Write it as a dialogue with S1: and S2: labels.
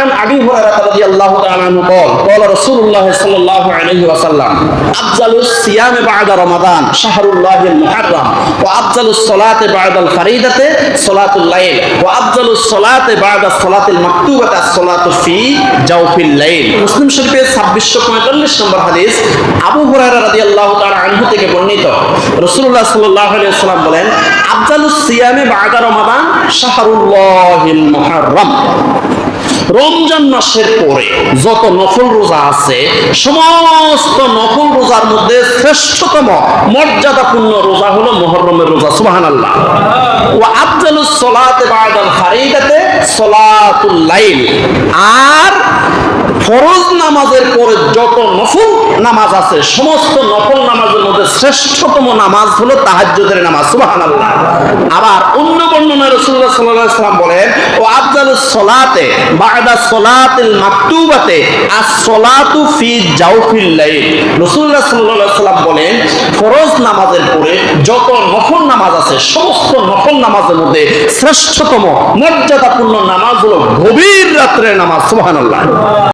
S1: عن ابي هريره رضي الله تعالى عنه قال قال رسول الله صلى الله عليه وسلم افضل الصيام بعد رمضان شهر الله المحرم وافضل الصلاه بعد الفريضه صلاه الليل وافضل الصلاه بعد الصلاه المكتوبه الصلاه في جوف الليل মুসলিম শরীফের 2645 নম্বর হাদিস আবু হুরায়রা রাদিয়াল্লাহু তাআলা আনহু থেকে বর্ণিত রাসূলুল্লাহ সাল্লাল্লাহু আলাইহি ওয়াসাল্লাম বলেন আফজালুস সিয়ামে বা'দা রমাদান শাহরুল্লাহিল মুহাররম রমজান মাসের পরে যত নফল রোজা আছে, সমস্ত নফল রোজার মধ্যে শ্রেষ্ঠতম মর্যাদাপূর্ণ রোজা হলো মুহররমের রোজা, সুবহানাল্লাহ। ওয়া আফজালুস সলাতে বা'দাল ফারিদাতে সলাতুল লাইল। আর ফরজ নামাজের পরে যত নফল নামাজ আছে, সমস্ত নফল নামাজের মধ্যে শ্রেষ্ঠতম নামাজ হলো তাহাজ্জুদের নামাজ, সুবহানাল্লাহ। আবার অন্য বর্ণনায় রাসূলুল্লাহ সাল্লাল্লাহু আলাইহি সাল্লাম বলেন, ও সলাতে মাকতুবাতে, আস-সলাতু ফি জাউফিল লাইল। সাল্লাম বলেন, ফরজ নামাজের পরে যত নফল নামাজ আছে, সমস্ত নফল নামাজের মধ্যে শ্রেষ্ঠতম মর্যাদাপূর্ণ নামাজ হলো গভীর রাত্রে নামাজ, সুবহানাল্লাহ।